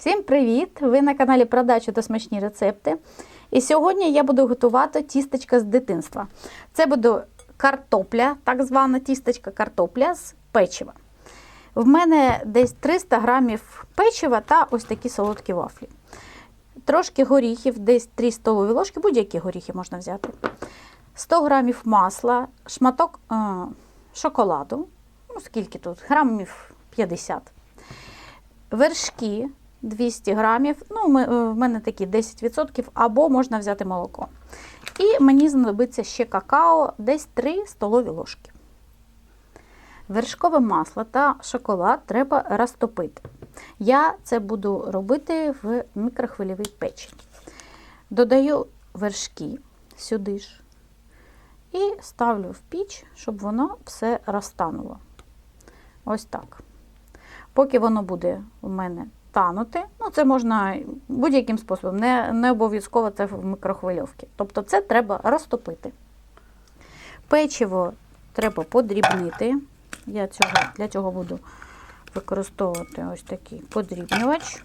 Всім привіт! Ви на каналі Продачу та смачні рецепти. І сьогодні я буду готувати тістечка з дитинства. Це буде картопля, так звана тістечка картопля з печива. В мене десь 300 грамів печива та ось такі солодкі вафлі. Трошки горіхів, десь 3 столові ложки, будь-які горіхи можна взяти. 100 грамів масла, шматок е, шоколаду. Ну, скільки тут? Грамів 50 вершки 200 грамів, ну, е, в мене такі 10%, або можна взяти молоко. І мені знадобиться ще какао, десь 3 столові ложки. Вершкове масло та шоколад треба розтопити. Я це буду робити в мікрохвильовій печі. Додаю вершки сюди ж і ставлю в піч, щоб воно все розтануло. Ось так. Поки воно буде у мене танути, ну це можна будь-яким способом, не, не обов'язково це в мікрохвильовці. Тобто це треба розтопити. Печиво треба подрібнити. Я цього, для цього буду використовувати ось такий подрібнювач.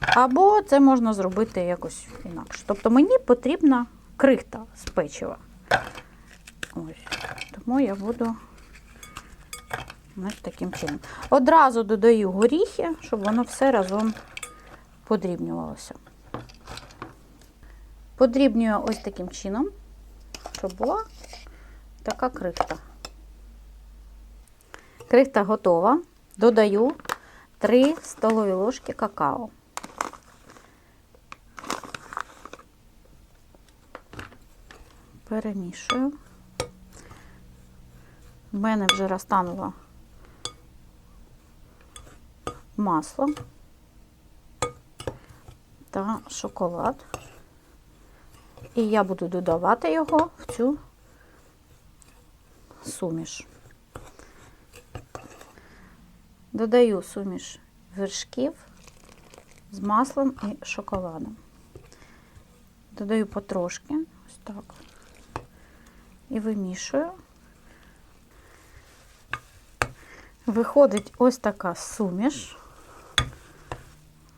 Або це можна зробити якось інакше. Тобто мені потрібна крихта з печива. Ось. Тому я буду Ось таким чином. Одразу додаю горіхи, щоб воно все разом подрібнювалося. Подрібнюю ось таким чином, щоб була така крихта. Крихта готова. Додаю 3 столові ложки какао. Перемішую. У мене вже розтануло масло та шоколад. І я буду додавати його в цю суміш. Додаю суміш вершків з маслом і шоколадом. Додаю потрошки, ось так. І вимішую. Виходить ось така суміш,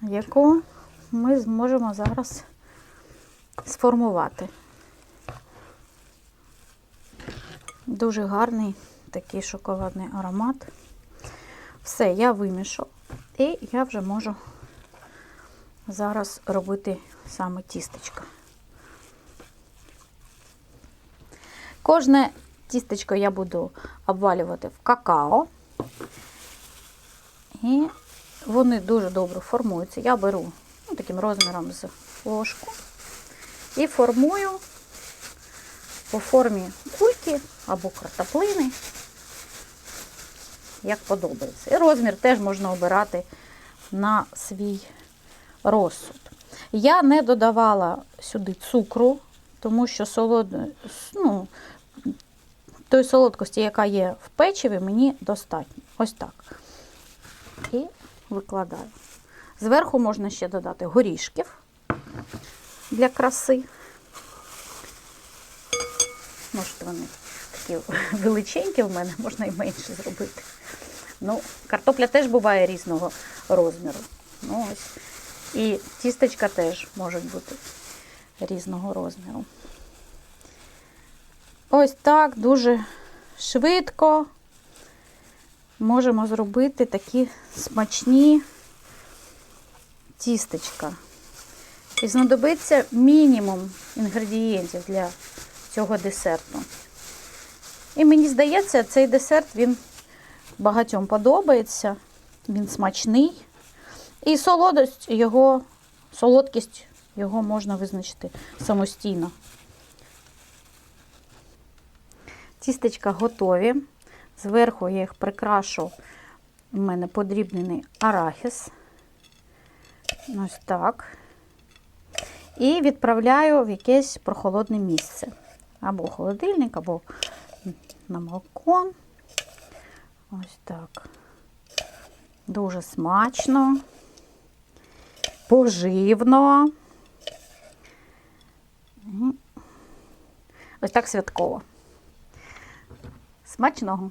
яку ми зможемо зараз сформувати. Дуже гарний такий шоколадний аромат. Все, я вимішу, і я вже можу зараз робити саме тістечко. Кожне тістечко я буду обвалювати в какао. І вони дуже добре формуються. Я беру ну, таким розміром з ложку і формую по формі кульки або картоплини, як подобається. І розмір теж можна обирати на свій розсуд. Я не додавала сюди цукру, тому що солод... ну, тої солодкості, яка є в печиві, мені достатньо. Ось так. І викладаю. Зверху можна ще додати горішків для краси. Можете вони такі величенькі в мене, можна і менше зробити. Ну, картопля теж буває різного розміру. Ну, ось. І тістечка теж можуть бути різного розміру. Ось так дуже швидко можемо зробити такі смачні тістечка. І знадобиться мінімум інгредієнтів для цього десерту. І мені здається, цей десерт він багатьом подобається, він смачний. І солодость його, солодкість його можна визначити самостійно. Тістечка готові. Зверху я їх прикрашу. У мене подрібнений арахіс. Ось так. І відправляю в якесь прохолодне місце. Або холодильник, або на балкон. Ось так. Дуже смачно, поживно. Ось так святково. Смачного!